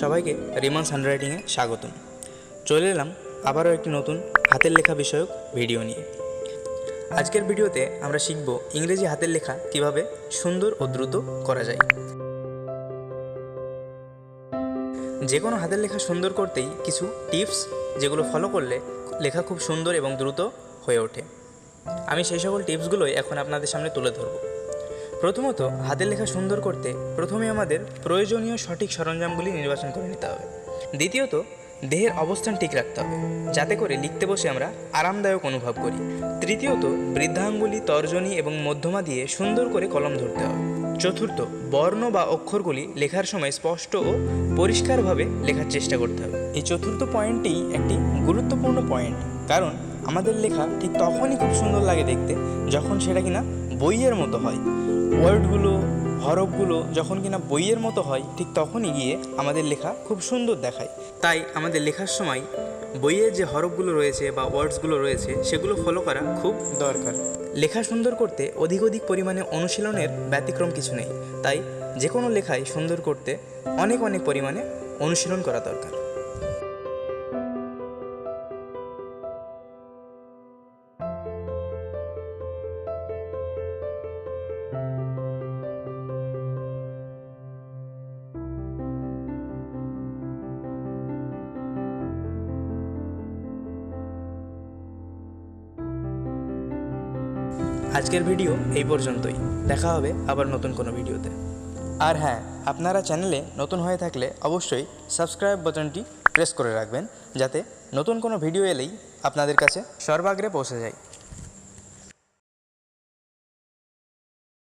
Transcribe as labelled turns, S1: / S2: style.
S1: সবাইকে রিমন্স হ্যান্ডরাইটিংয়ে স্বাগতম। চলে এলাম আবারও একটি নতুন হাতের লেখা বিষয়ক ভিডিও নিয়ে। আজকের ভিডিওতে আমরা শিখব ইংরেজি হাতের লেখা কীভাবে সুন্দর ও দ্রুত করা যায়। যে কোনো হাতের লেখা সুন্দর করতেই কিছু টিপস যেগুলো ফলো করলে লেখা খুব সুন্দর এবং দ্রুত হয়ে ওঠে। আমি সেই সকল টিপসগুলোই এখন আপনাদের সামনে তুলে ধরব। প্রথমত, হাতের লেখা সুন্দর করতে প্রথমে আমাদের প্রয়োজনীয় সঠিক সরঞ্জামগুলি নির্বাচন করে নিতে হবে। দ্বিতীয়ত, দেহের অবস্থান ঠিক রাখতে হবে, যাতে করে লিখতে বসে আমরা আরামদায়ক অনুভব করি। তৃতীয়ত, বৃদ্ধাঙ্গুলি, তর্জনী এবং মধ্যমা দিয়ে সুন্দর করে কলম ধরতে হবে। চতুর্থ, বর্ণ বা অক্ষরগুলি লেখার সময় স্পষ্ট ও পরিষ্কারভাবে লেখার চেষ্টা করতে হবে। এই চতুর্থ পয়েন্টটি একটি গুরুত্বপূর্ণ পয়েন্ট, কারণ আমাদের লেখা ঠিক তখনই খুব সুন্দর লাগে দেখতে যখন সেটা কিনা বইয়ের মতো হয়। ওয়ার্ডগুলো, হরফগুলো যখন কিনা বইয়ের মতো হয়, ঠিক তখনই গিয়ে আমাদের লেখা খুব সুন্দর দেখায়। তাই আমাদের লেখার সময় বইয়ের যে হরফগুলো রয়েছে বা ওয়ার্ডসগুলো রয়েছে, সেগুলো ফলো করা খুব দরকার। লেখা সুন্দর করতে অধিক অধিক পরিমাণে অনুশীলনের ব্যতিক্রম কিছু নেই। তাই যে কোনো লেখাই সুন্দর করতে অনেক অনেক পরিমাণে অনুশীলন করা দরকার। আজকের ভিডিও এই পর্যন্তই। দেখা হবে আবার নতুন কোনো ভিডিওতে। আর হ্যাঁ আপনারা চ্যানেলে নতুন হয়ে থাকলে অবশ্যই সাবস্ক্রাইব বাটনটি প্রেস করে রাখবেন, যাতে নতুন কোনো ভিডিও এলেই আপনাদের কাছে সর্বাগ্রে পৌঁছে যায়।